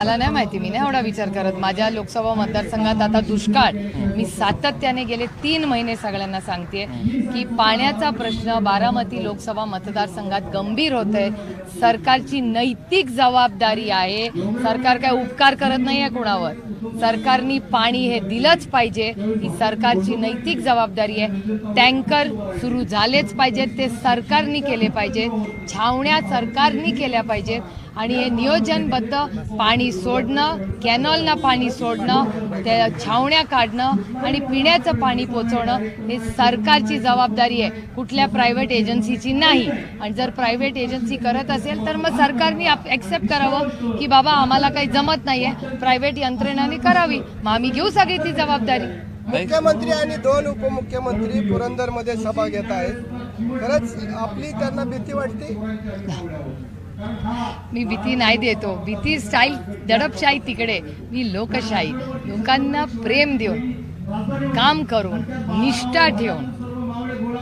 मला नाही माहिती मी नाही एवढा विचार करत. माझ्या लोकसभा मतदारसंघात आता दुष्काळ. मी सातत्याने गेले तीन महिने सगळ्यांना सांगते की पाण्याचा प्रश्न बारामती लोकसभा मतदारसंघात गंभीर होत आहे सरकारची नैतिक जबाबदारी आहे. सरकार काय उपकार करत नाही आहे कुणावर? सरकारनी पाणी हे दिलंच पाहिजे. ही सरकारची नैतिक जबाबदारी आहे. टँकर सुरू झालेच पाहिजेत. ते सरकारनी केले पाहिजेत. छावण्या सरकारनी केल्या पाहिजेत. आणि हे नियोजनबद्ध पाणी सोडणं कॅनॉलना पाणी सोडणं त्या छावण्या काढणं आणि पिण्याचं पाणी पोचवणं हे सरकारची जबाबदारी आहे. कुठल्या प्रायव्हेट एजन्सीची नाही. आणि जर प्रायव्हेट एजन्सी करत असेल तर मग सरकारने ॲक्सेप्ट करावं की बाबा आम्हाला काही जमत नाही आहे प्रायव्हेट यंत्रणाने करावी. मग आम्ही घेऊ सगळी ती जबाबदारी. मुख्यमंत्री आणि दोन उपमुख्यमंत्री पुरंदरमध्ये सभा घेत आहेत. खरंच आपली त्यांना भीती वाटते? मी भीती नाही देतो. भीती स्टाईल दडपशाही तिकडे. मी लोकशाही. लोकांना प्रेम देऊन काम करून निष्ठा ठेवून.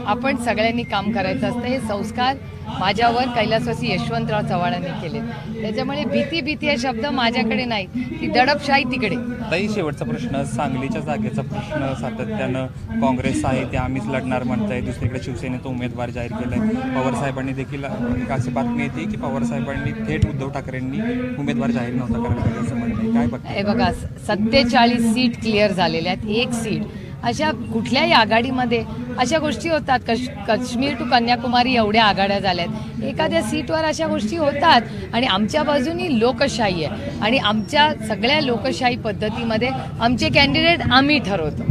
आपण सगळ्यांनी काम करायचं असतं. हे संस्कार माझ्यावर कैलासवासी यशवंतराव चव्हाणांनी केले त्याच्यामुळे भीती भीती हे शब्द माझ्याकडे नाही. ती दडपशाही तिकडे. ताई शेवटचा प्रश्न सांगलीच्या जागेचा प्रश्न सातत्यानं काँग्रेस आहे ते आम्हीच लढणार म्हणताय. दुसरीकडे शिवसेनेचा उमेदवार जाहीर केलाय. पवार साहेबांनी देखील एक अशी बातमी येते की पवार साहेबांनी थेट उद्धव ठाकरेंनी उमेदवार जाहीर नव्हता करायला असं म्हणणं. काय हे बघा सत्तेचाळीस सीट क्लिअर झालेल्या आहेत. एक सीट. अशा कुठल्याही आघाडीमध्ये अशा गोष्टी होतात. कश काश्मीर टू कन्याकुमारी एवढ्या आघाड्या झाल्यात. एखाद्या सीटवर अशा गोष्टी होतात आणि आमच्या बाजूनी लोकशाही आहे. आणि आमच्या सगळ्या लोकशाही पद्धतीमध्ये आमचे कॅन्डिडेट आम्ही ठरवतो.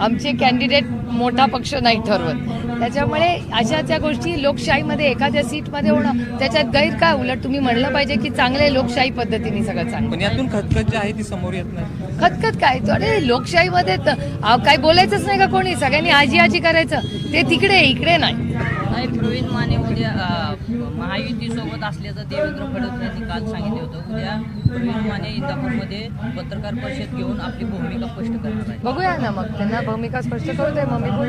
आमचे कॅन्डिडेट मोठा पक्ष नाही ठरवत. त्याच्यामुळे अशा त्या गोष्टी लोकशाहीमध्ये एखाद्या सीटमध्ये होणं त्याच्यात गैर काय उलट तुम्ही म्हणलं पाहिजे की चांगले लोकशाही पद्धतीने सगळं चांगलं. पण यातून खतखत जी आहे ती समोर येत नाही. खतखत काय? तो अरे लोकशाहीमध्ये त- आ, काय बोलायचंच नाही का कोणी? सगळ्यांनी आजी आजी करायचं. ते तिकडे इकडे नाही. नाही प्रवीण माने उद्या अ, महायुतीसोबत असल्याचं देवेंद्र फडणवीस यांनी काल सांगितले होतं. उद्या प्रवीण माने इंदापूरमध्ये पत्रकार परिषद घेऊन आपली भूमिका स्पष्ट करणार आहे बघूया ना मग. त्यांना भूमिका स्पष्ट करू दे मग मी बोल